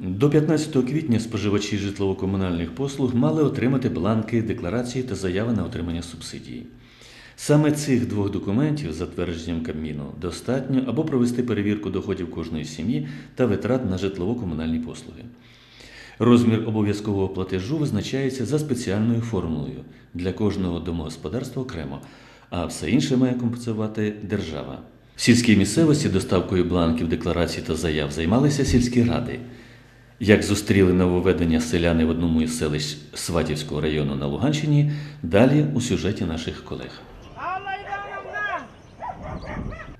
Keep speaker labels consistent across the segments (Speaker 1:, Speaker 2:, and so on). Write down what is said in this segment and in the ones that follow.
Speaker 1: До 15 квітня споживачі житлово-комунальних послуг мали отримати бланки декларації та заяви на отримання субсидії. Саме цих двох документів, за твердженням Кабміну, достатньо або провести перевірку доходів кожної сім'ї та витрат на житлово-комунальні послуги. Розмір обов'язкового платежу визначається за спеціальною формулою для кожного домогосподарства окремо, а все інше має компенсувати держава. В сільській місцевості доставкою бланків декларацій та заяв займалися сільські ради. Як зустріли нововведення селяни в одному із селищ Сватівського району на Луганщині, далі у сюжеті наших колег.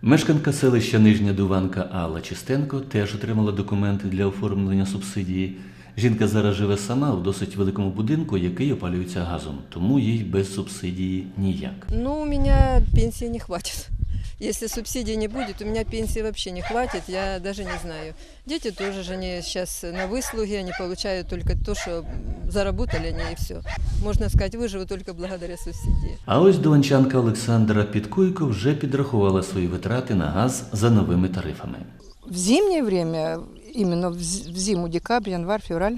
Speaker 1: Мешканка селища Нижня Дуванка Алла Чистенко теж отримала документи для оформлення субсидії. Жінка зараз живе сама у досить великому будинку, який опалюється газом, тому їй без субсидії ніяк.
Speaker 2: Ну, у меня пенсии не хватит. Если субсидий не будет, у меня пенсии вообще не хватит, я даже не знаю. Дети тоже же они сейчас на выслуге, они получают только то, что заработали они и все. Можно сказать, выживут только благодаря субсидии.
Speaker 1: А ось доланчанка Олександра Підкуйко вже підрахувала свої витрати на газ за новими тарифами.
Speaker 3: В зимнее время, именно в з- в зиму, декабрь, январь, февраль,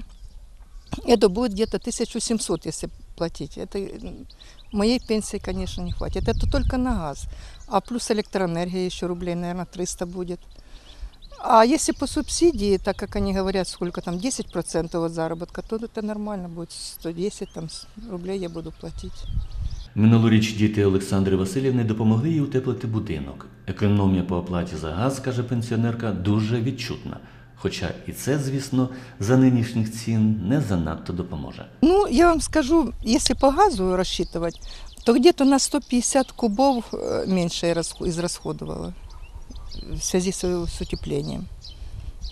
Speaker 3: это будет где-то 1700, если платить. Это м, моей пенсии, конечно, не хватит. Это только на газ. А плюс электроэнергия еще рублей, наверное, 300 будет. А если по субсидии, так как они говорят, сколько там, 10% от заработка, то это нормально будет, 110 там, с- рублей я буду платить.
Speaker 1: Минулоріч діти Олександри Васильівни допомогли їй утеплити будинок. Економія по оплаті за газ, каже пенсіонерка, дуже відчутна. Хоча і це, звісно, за нинішніх цін не занадто допоможе.
Speaker 3: Ну, я вам скажу, если по газу рассчитывать, то где-то на 150 кубов э, меньше я расхо- израсходовала в связи с, с утеплением.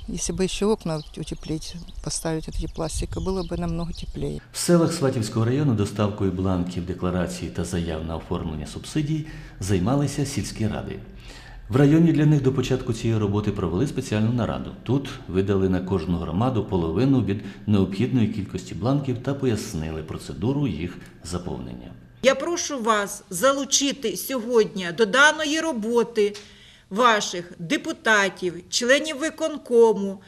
Speaker 3: Если бы еще окна утеплить, поставить эти пластика, было бы намного теплее.
Speaker 1: В селах Сватівського району доставкою бланків декларацій та заяв на оформлення субсидій займалися сільські ради. В районі для них до початку цієї роботи провели спеціальну нараду. Тут видали на кожну громаду половину від необхідної кількості бланків та пояснили процедуру їх заповнення.
Speaker 4: Я прошу вас залучити сьогодні до даної роботи ваших депутатів, членів виконкому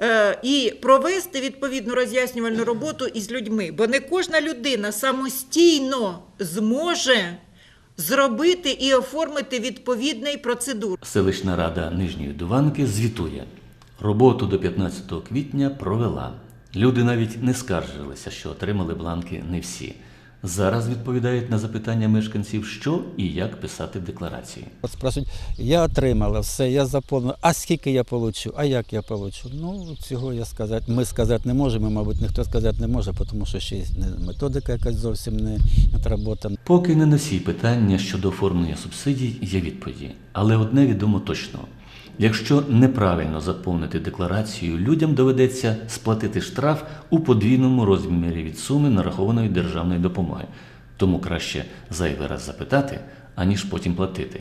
Speaker 4: е, і провести відповідну роз'яснювальну роботу із людьми, бо не кожна людина самостійно зможе зробити і оформити відповідний процедур.
Speaker 1: Селищна рада Нижньої Дуванки звітує. Роботу до 15 квітня провела. Люди навіть не скаржилися, що отримали бланки не всі. Зараз відповідають на запитання мешканців, що і як писати декларації.
Speaker 5: От спрашують, я отримала все, я заповнила, а скільки я получу, а як я получу? Ну, цього я сказати, ми сказати не можемо, мабуть, ніхто сказати не може, тому що ще методика якась зовсім не отработана.
Speaker 1: Поки не на всі питання щодо оформлення субсидій є відповіді. Але одне відомо точно: якщо неправильно заповнити декларацію, людям доведеться сплатити штраф у подвійному розмірі від суми нарахованої державної допомоги. Тому краще зайвий раз запитати, аніж потім платити.